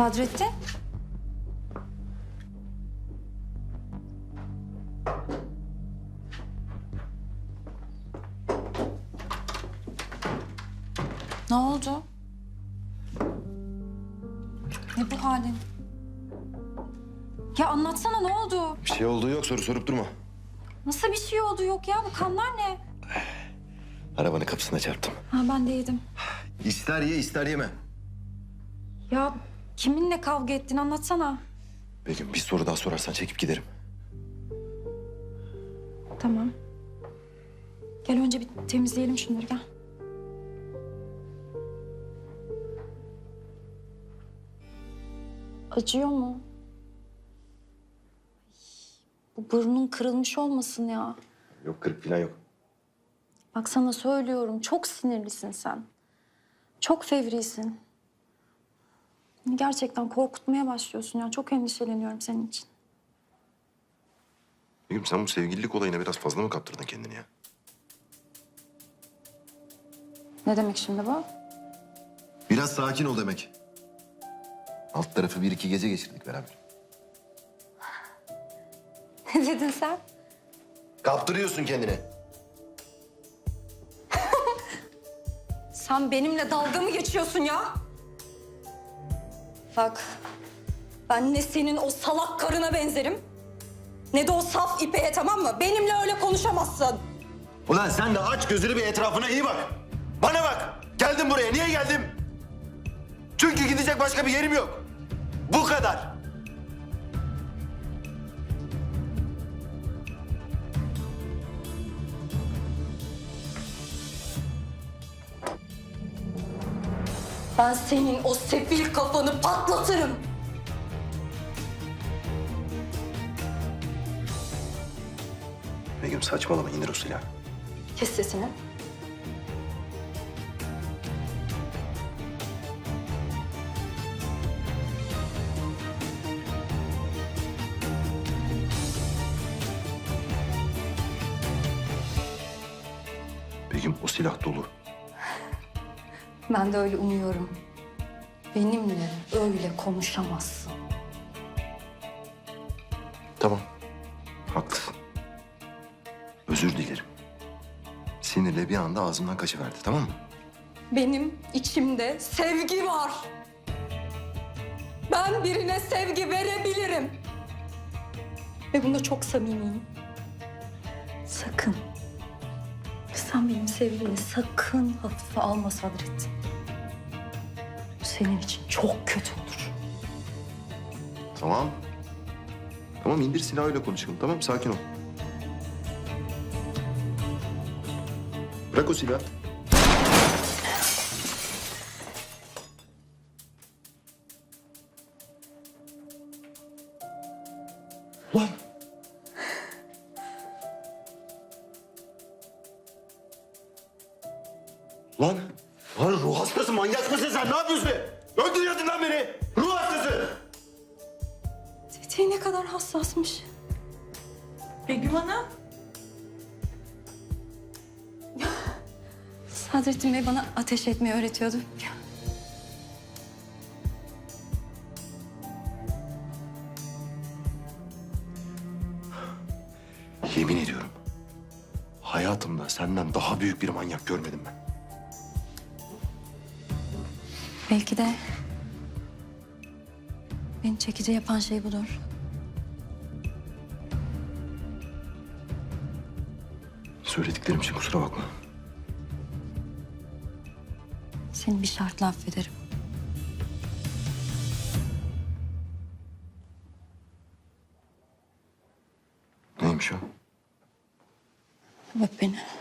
Sadrettin? Ne oldu? Ne bu halin? Ya anlatsana ne oldu? Bir şey olduğu yok soru sorup durma. Nasıl bir şey oldu yok ya? Bu kanlar ne? Arabanın kapısına çarptım. Ha ben de yedim. İster ye ister yeme. Ya kiminle kavga ettin anlatsana. Begüm bir soru daha sorarsan çekip giderim. Tamam. Gel önce bir temizleyelim şunları gel. Acıyor mu? Bu burnun kırılmış olmasın ya. Yok kırık falan yok. Bak sana söylüyorum çok sinirlisin sen. Çok fevrisin. Beni Gerçekten korkutmaya başlıyorsun ya. Çok endişeleniyorum senin için. Begüm sen bu sevgililik olayına biraz fazla mı kaptırdın kendini ya? Ne demek şimdi bu? Biraz sakin ol demek. Alt tarafı bir iki gece geçirdik beraber. Ne dedin sen? Kaptırıyorsun kendini. Sen benimle dalga mı geçiyorsun ya? Bak, ben ne senin o salak karına benzerim... ...ne de o saf İpek'e tamam mı? Benimle öyle konuşamazsın. Ulan sen de aç gözünü bir etrafına iyi bak. Bana bak. Geldim buraya. Niye geldim? Çünkü gidecek başka bir yerim yok. Bu kadar. Ben senin o sefil kafanı patlatırım. Begüm saçmalama indir o silahı. Kes sesini. Begüm o silah dolu. Ben de öyle umuyorum. Benimle öyle konuşamazsın. Tamam. Haklısın. Özür dilerim. Sinirle bir anda ağzımdan kaçıverdi tamam mı? Benim içimde sevgi var. Ben birine sevgi verebilirim. Ve bunda çok samimiyim. Sakın. Sen benim sevgimi sakın hafife alma Sadrettin. Bu senin için çok kötü olur. Tamam. Tamam indir silahı öyle konuşalım tamam sakin ol. Bırak o silahı. Lan. Lan. Lan ruh hastası manyak mısın sen? Ne yapıyorsun be? Öldürüyordun lan beni. Ruh hastası. Tetiği ne kadar hassasmış. Begüm Hanım. Sadrettin Bey bana ateş etmeyi öğretiyordu. Yemin ediyorum. Hayatımda senden daha büyük bir manyak görmedim ben. Belki de beni çekici yapan şey budur. Söylediklerim için kusura bakma. Seni bir şartla affederim. Neymiş o? Öp beni.